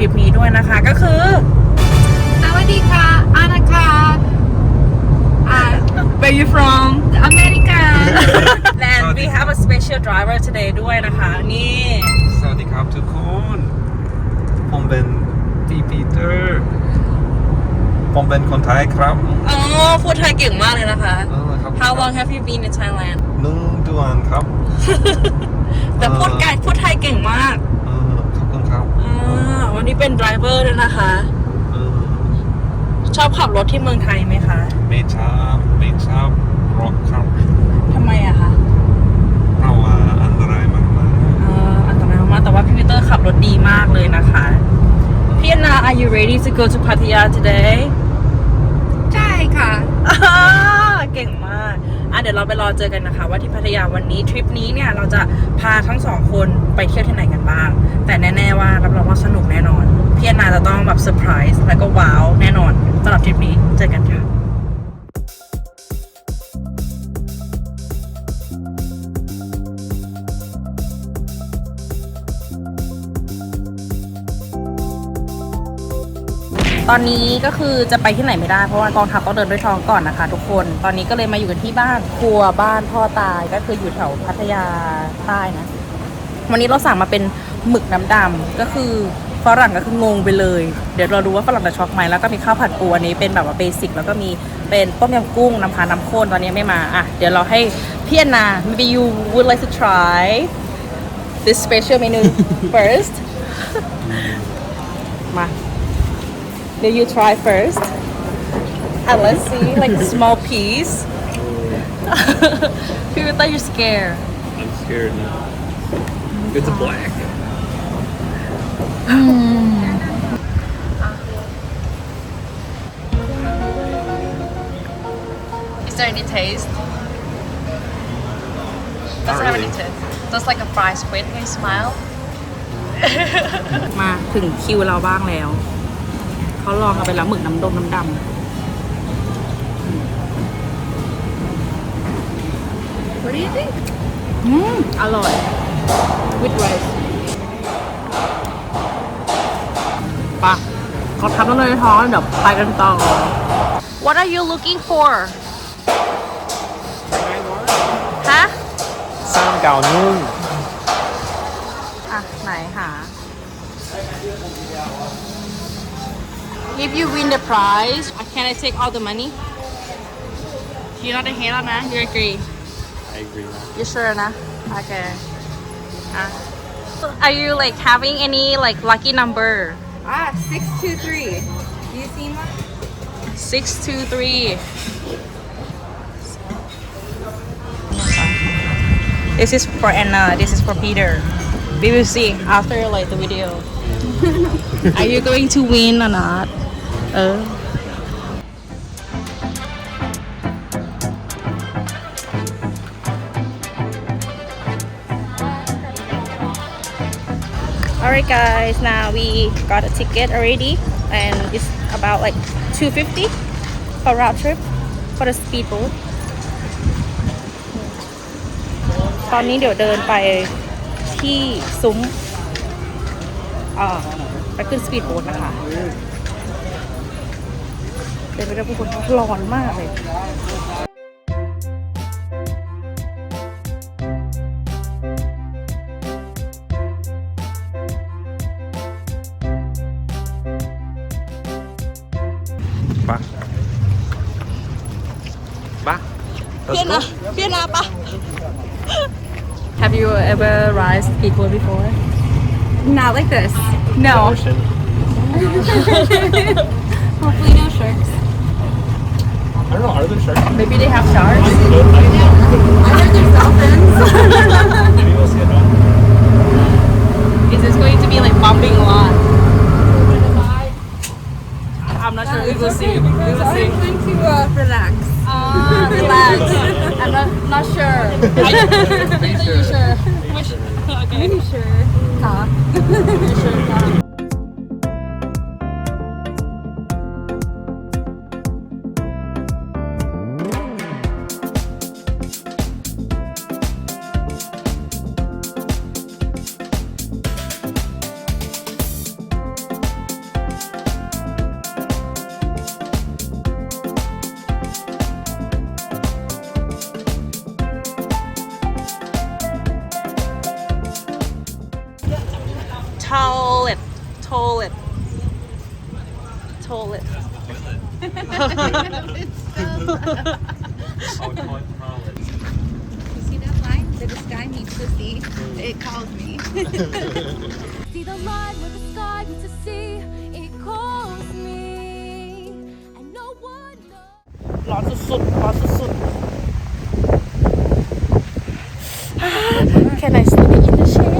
ทริปนี้ด้วยนะคะก็คือสวัสดีค่ะอานาคาอ่า Where you from อเมริกา and we have a special driver today ด้วยนะคะ นี่ สวัสดีครับทุกคน ผมเป็นปีปีเตอร์ ผมเป็นคนไทยครับอ๋อพูดไทยเก่งมากเลยนะคะ เออครับ How long have you been in Thailand หนึ่งเดือนครับ แต่พูดไกพูดไทยเก่งมาก เออขอบคุณครับ อ่า วันนี้เป็นไดรเวอร์ด้วยนะคะเออชอบขับรถที่เมืองไทยไหมคะ ไม่ชอบไม่ชอบร็อกครับทำไมอะคะเพราะว่าอันตรายมากเอ่ออันตรายมากแต่ว่าพี่ปีเตอร์ขับรถดีมากเลยนะคะพี่แอนนา are you ready to go to Pattaya today ใช่ค่ะอ่าเก่งมาก อะเดี๋ยวเราไปรอเจอกันนะคะ ว่าที่พัทยาวันนี้ทริปนี้เนี่ยเราจะพาทั้งสองคนไปเที่ยวที่ไหนกันบ้าง แต่แน่ๆว่ารับรองว่าสนุกแน่นอน พี่อนนาจะต้องแบบเซอร์ไพรส์แล้วก็ว้าวแน่นอนสำหรับทริปนี้เจอกันค่ะ ตอนนี้ก็คือจะไปที่ไหนไม่ได้เพราะว่ากองทัพต้องเดินด้วยท้องก่อนนะคะ ทุกคน ตอนนี้ก็เลยมาอยู่กันที่บ้านครัวบ้านพ่อตายก็คืออยู่แถวพัทยาใต้นะ วันนี้เราสั่งมาเป็นหมึกน้ำดำก็คือฝรั่งก็คืองงไปเลย เดี๋ยวเราดูว่าฝรั่งจะช็อกไหมแล้วก็มีข้าวผัดปูอันนี้เป็นแบบว่าเบสิกแล้วก็มีเป็นต้มยำกุ้งน้ำพาน้ำข้นตอนนี้ไม่มาอะเดี๋ยวเราให้พี่แอนนา maybe you would like to try this special menu first มา Did you try first? And let's see, like a small piece. People thought you're scared. I'm scared now It's a black Is there any taste? Doesn't have any really. taste. Just like a fried squid. Can you smile? มาถึงคิวเราบ้างแล้ว เขาลองเอาไปแล้วหมึกน้ำดงน้ำดำ What do you think อืมอร่อย with rice ปะเขาทำแล้วเลยท้องเดี๋ยวไปกันต่อ What are you looking for ฮะสร้างเก่านุ่งอะ ไหนหา If you win the prize, uh, can I take all the money? You're not a hater, nah? You agree? I agree. You sure, nah? Okay. Uh. Are you like having any like lucky number? Ah, 623. Do you see that? 623. This is for Anna, this is for Peter. We will see after like the video. Are you going to win or not เออ Alright guys, now we got a ticket already and it's about like 250 for round trip for the speedboat ตอนนี้เดี๋ยวเดินไปที่ซุ้มอ่า ไปขึ้นสปีดโบ๊ทนะคะเดินไปด้วยผู้คนร้อนมากเลยปะปะเพียนนะเพียนนะปะ Have you ever ride speedboat before? not like this No. Ocean hopefully no sharks I don't know are there sharks Maybe they have sharks. I heard there's dolphins Maybe we'll see a dog Is this going to be like bumping a lot? I'm not sure. We will see. We will see. I'm going to uh, relax Ah, relax. I'm not not sure. Are you, are you sure? sure? Which, okay. Are you sure 好，呵，是的。toilet toilet Oh, toilet. You see that line? The sky meets the sea. It calls me. See the line where the sky meets the sea. It calls me, and no one knows. ร้อนสุดๆ ร้อนสุดๆ Can I sleep in the shade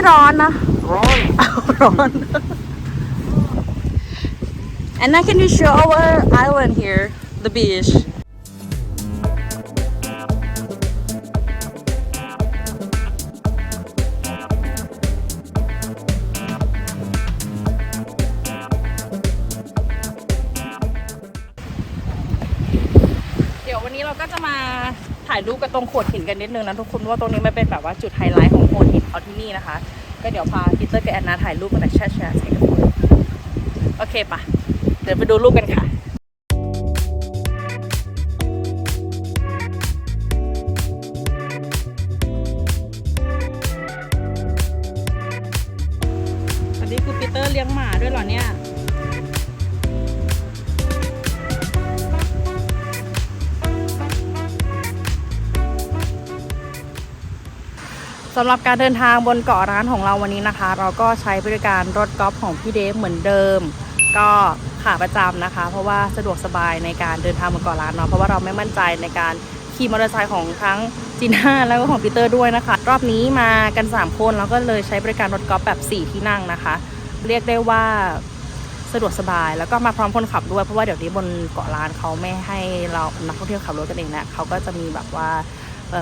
ร์ไม่ร้อนนะ ร้อน ร้อน And now can you show our island here, the beach? นตรงโขดหินกันนิดนึงนะทุกคนว่าตรงนี้มันเป็นแบบว่าจุดไฮไลท์ของโขดหินเขาที่นี่นะคะ ก็เดี๋ยวพาพีเตอร์กับแอนนาถ่ายรูปกันแต่แชร์แชร์ให้กับคนโอเคปะเดี๋ยวไปดูรูปกันค่ะ สำหรับการเดินทางบนเกาะร้านของเราวันนี้นะคะ เราก็ใช้บริการรถกอล์ฟของพี่เดฟเหมือนเดิม ก็ขาประจำนะคะ เพราะว่าสะดวกสบายในการเดินทางบนเกาะร้านเนาะเพราะว่าเราไม่มั่นใจในการขี่มอเตอร์ไซค์ของทั้งจีน่าแล้วก็ของปีเตอร์ด้วยนะคะ รอบนี้มากัน 3 คนแล้วก็เลยใช้บริการรถกอล์ฟแบบ 4 ที่นั่งนะคะ เรียกได้ว่าสะดวกสบายแล้วก็มาพร้อมคนขับด้วยเพราะว่าเดี๋ยวนี้บนเกาะล้านเขาไม่ให้เรานักท่องเที่ยวขับรถกันเองนะเขาก็จะมีแบบว่า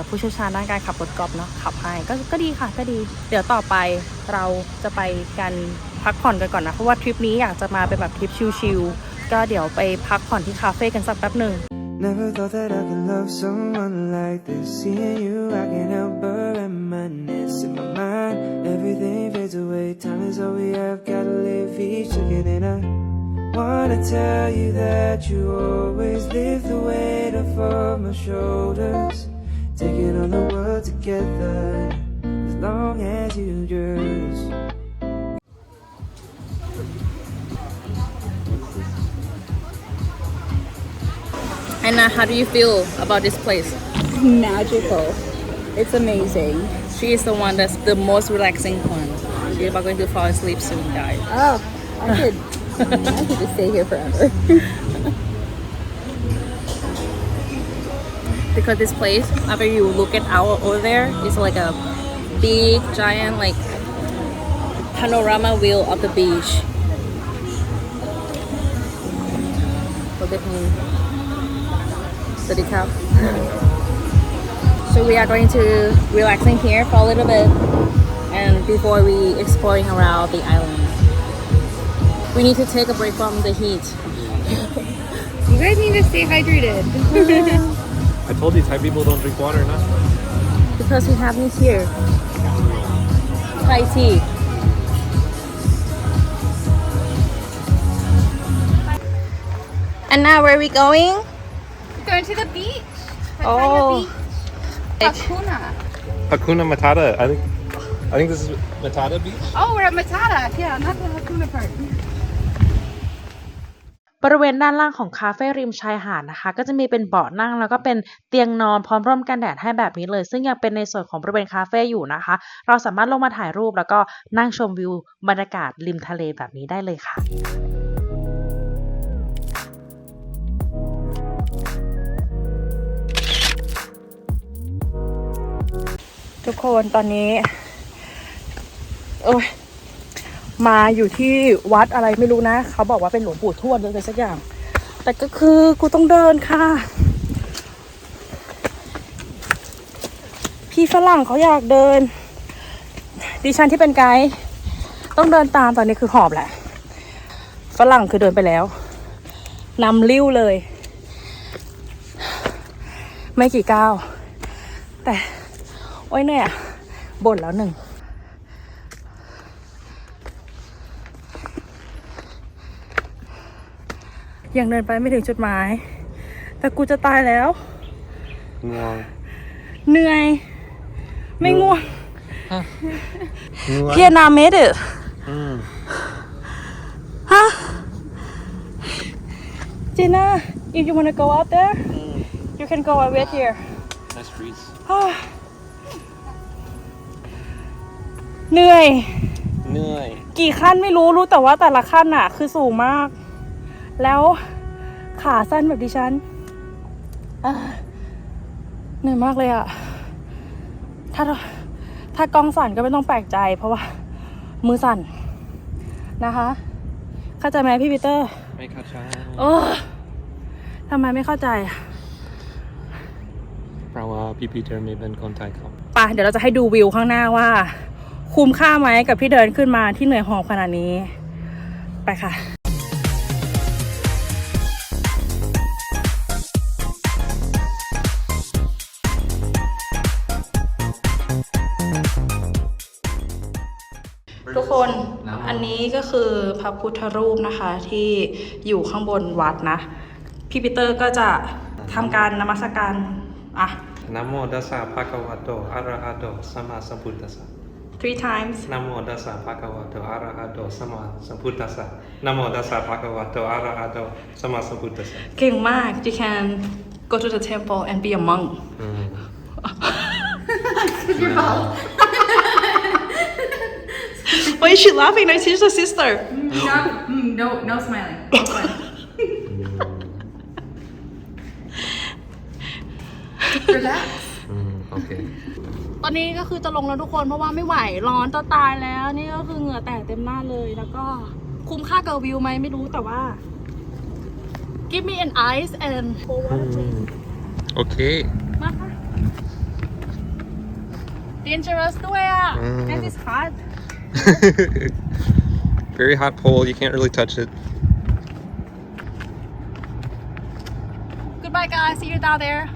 ผู้เชี่ยวชาญด้านการขับรถกอล์ฟเนาะขับให้ก็ก็ดีค่ะก็ดี เดี๋ยวต่อไปเราจะไปกันพักผ่อนกันก่อนนะ เพราะว่าทริปนี้อยากจะมาเป็นแบบทริปชิลๆก็เดี๋ยวไปพักผ่อนที่คาเฟ่กันสักแป๊บหนึ่ง Never thought that I could love someone like this. Seeing you, I can't help but reminisce in my mind. Everything fades away. Time is all we have. Gotta live each second, and I wanna tell you that you always lift the weight off of my shoulders. Taking on the world together, as long as you yours. Anna how do you feel about this place Magical. It's amazing. she is the one that's the most relaxing one she's about going to fall asleep soon guys Oh, I could, I could just stay here forever. because this place after you look it out over there it's like a big giant like panorama view of the beach. Look at me City Cup so we are going to relaxing here for a little bit and before we exploring around the island. We need to take a break from the heat. You guys need to stay hydrated. I told you Thai people don't drink water enough. because we have this here Thai tea and now where are we going Going to the beach. Oh. Hakuna. Hakuna Matata. I think. I think this is Matata Beach. Oh, we're at Matata. Yeah, not the Hakuna part. บริเวณด้านล่างของคาเฟ่ริมชายหาดนะคะ ก็จะมีเป็นเบาะนั่งแล้วก็เป็นเตียงนอนพร้อมร่มกันแดดให้แบบนี้เลย ซึ่งยังเป็นในส่วนของบริเวณคาเฟ่อยู่นะคะ เราสามารถลงมาถ่ายรูปแล้วก็นั่งชมวิวบรรยากาศริมทะเลแบบนี้ได้เลยค่ะทุกคนตอนนี้ โอ้ย มาอยู่ที่วัดอะไรไม่รู้นะ เขาบอกว่าเป็นหลวงปู่ทวดหรืออะไรสักอย่าง แต่ก็คือกูต้องเดินค่ะ พี่ฝรั่งเขาอยากเดิน ดิฉันที่เป็นไกด์ต้องเดินตามตอนนี้คือหอบแหละ ฝรั่งคือเดินไปแล้วนำลิ้วเลย ไม่กี่ก้าวแต่ โอ้ยเนื่ยบ่นแล้วหนึ่ง ยังเดินไปไม่ถึงจุดหมาย แต่กูจะตายแล้ว ง่วงเหนื่อย ไม่ง่วง ง่วงเพียนาเมด it อืมฮะ Gina if you wanna go out there you can go out wait here nice breeze เหนื่อย เหนื่อย กี่ขั้นไม่รู้รู้แต่ว่าแต่ละขั้นอะคือสูงมาก แล้วขาสั้นแบบดิฉันอ่าเหนื่อยมากเลยอะถ้าถ้ากล้องสั่นก็ไม่ต้องแปลกใจ เพราะว่า มือสั่นนะคะ เข้าใจไหมพี่ปีเตอร์ ไม่เข้าใจโอ้ทำไมไม่เข้าใจอะเพราะว่าพี่ปีเตอร์ไม่เป็นคนไทยครับไปเดี๋ยวเราจะให้ดูวิวข้างหน้าว่า คุ้มค่าไหมกับที่เดินขึ้นมาที่เหนื่อยหอบขนาดนี้ ไปค่ะ คน อันนี้ก็คือพระพุทธรูปนะคะที่อยู่ข้างบนวัดนะ พี่ปีเตอร์ก็จะทำการนมัสการอะนะโมตัสสะภะคะวะโตอะระหะโตสัมมาสัมพุทธัสสะ three times นะโมตัสสะภะคะวะโตอะระหะโตสัมมาสัมพุทธัสสะนะโมตัสสะภะคะวะโตอะระหะโตสัมมาสัมพุทธัสสะเก่งมาก you can go to the temple and be a monk อืม why is she laughing no she's a sister No, mm, no, no smiling. No smiling. Relax. อืมโอเค ตอนนี้ก็คือจะลงแล้วทุกคนเพราะว่าไม่ไหวร้อนจะตายแล้ว นี่ก็คือเหงื่อแตกเต็มหน้าเลยแล้วก็คุ้มค่ากับวิวไหมไม่รู้แต่ว่า give me an ice and pour water please โอเค มาค่ะ dangerous ด้วยอะ อืม and it's hot very hot pole you can't really touch it. Goodbye guys. See you down there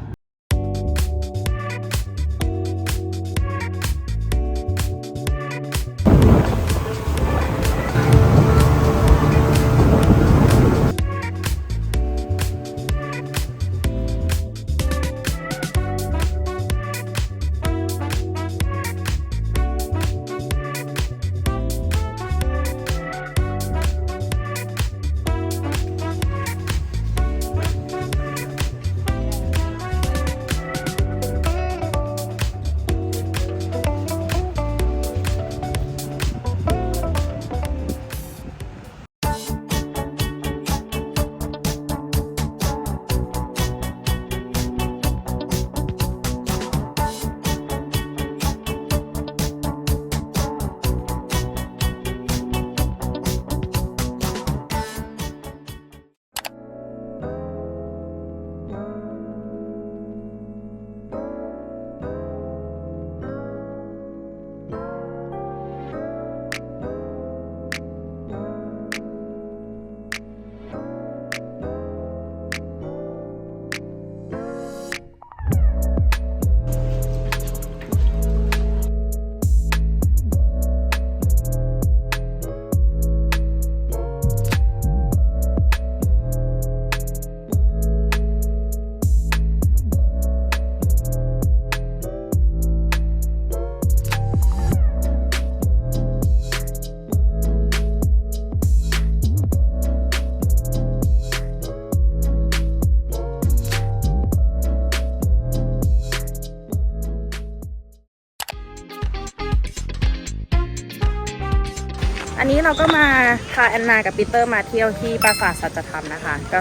อันนี้เราก็มาพาแอนนากับปีเตอร์มาเที่ยวที่ปราสาทสัจธรรมนะคะ ก็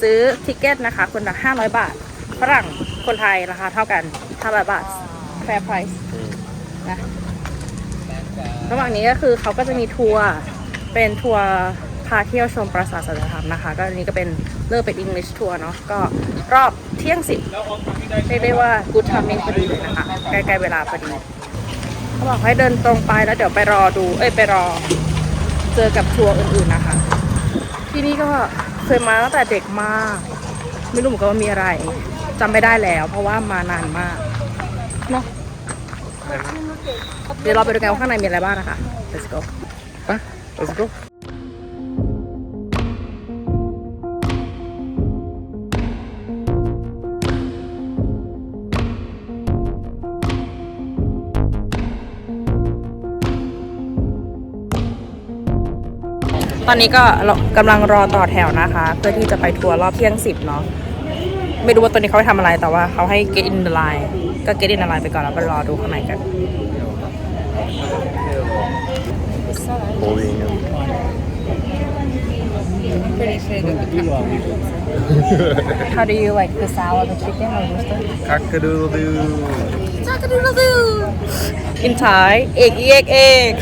ซื้อทิเก็ตนะคะ คนละ500 บาท ฝรั่งคนไทยราคาเท่ากัน 500 บาท fair price นะระหว่างนี้ก็คือเขาก็จะมีทัวร์เป็นทัวร์พาเที่ยวชมปราสาทสัจธรรมนะคะ ก็อันนี้ก็เป็นเลือกเป็น English ทัวร์เนาะก็รอบเที่ยงสิบเรียกได้ว่า good timing พอดีเลยนะคะใกล้ๆเวลาพอดีเขาบอกให้เดินตรงไปแล้วเดี๋ยวไปรอดู เอ้ยไปรอ เจอกับทัวร์อื่นๆนะคะ ที่นี่ก็เคยมาตั้งแต่เด็กมาก ไม่รู้เหมือนกันว่ามีอะไรจำไม่ได้แล้ว เพราะว่ามานานมากเนาะเดี๋ยวเราไปดูกันว่าข้างในมีอะไรบ้างนะคะ let's go ไป let's go ตอนนี้ก็เรากำลังรอต่อแถวนะคะ เพื่อที่จะไปทัวร์รอบเที่ยงสิบเนาะไม่รู้ว่าตัวนี้เขาไปทำอะไรแต่ว่าเขาให้ get in the line ก็ get in the line ไปก่อนแล้วไปรอดูข้างในกัน Bowling. How do you like the salad the chicken or roasted Cock-a-doodle doo. in Thai เอกเอกเอก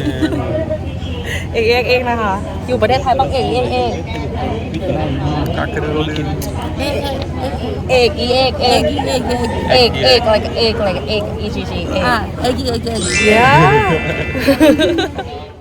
เอกเอกเอกนะคะ อยู่ประเทศไทยต้องเอกเอกเอก Cock-a-doodle doo. เอกเอกเอกเอกเอกเอก like เอก like เอก e g g เอกเอกเอกเอกเอก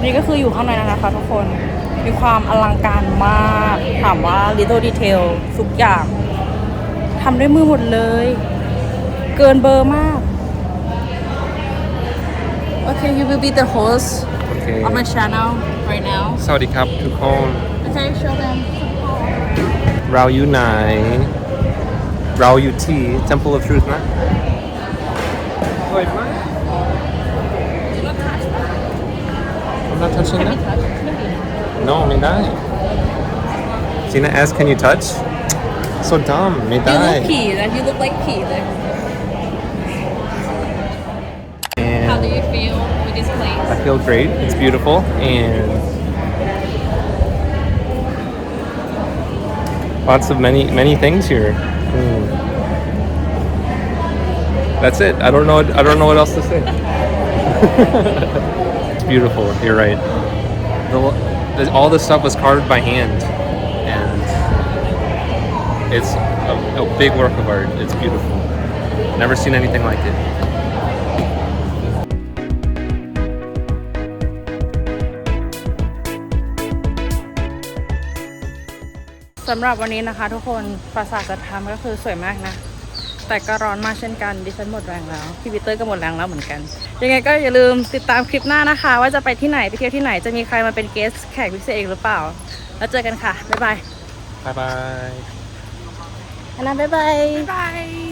อนนี้ก็คืออยู่ข้างในแล้วนะคะทุกคน มีความอลังการมาก ถามว่า little detail ทุกอย่างทำด้วยมือหมดเลย เกินเบอร์มาก Okay you will be the host Okay. of my channel right now สวัสดีครับทุกคน Okay show them เราอยู่ไหน เราอยู่ที่ Temple of Truth นะสวยมาก not touching that? No, me die. Gina asked, can you touch? So dumb, me die. You look peeled, you look like peeled. How do you feel with this place? I feel great. It's beautiful and lots of many many things here. Mm. That's it. I don't know. I don't know what else to say. it's beautiful. You're right. The, the, all this stuff was carved by hand, and it's a, a big work of art. It's beautiful. Never seen anything like it. สำหรับวันนี้นะคะทุกคนปราสาทสัทธรรมก็คือสวยมากนะ แต่ก็ร้อนมากเช่นกัน ดิฉันหมดแรงแล้ว พี่วิเตอร์ก็หมดแรงแล้วเหมือนกัน ยังไงก็อย่าลืมติดตามคลิปหน้านะคะ ว่าจะไปที่ไหนไปเที่ยวที่ไหนจะมีใครมาเป็นเกสแขกพิเศษอีกหรือเปล่า แล้วเจอกันค่ะ บ๊ายบาย Bye bye. อันนั้นบ๊ายบาย บาย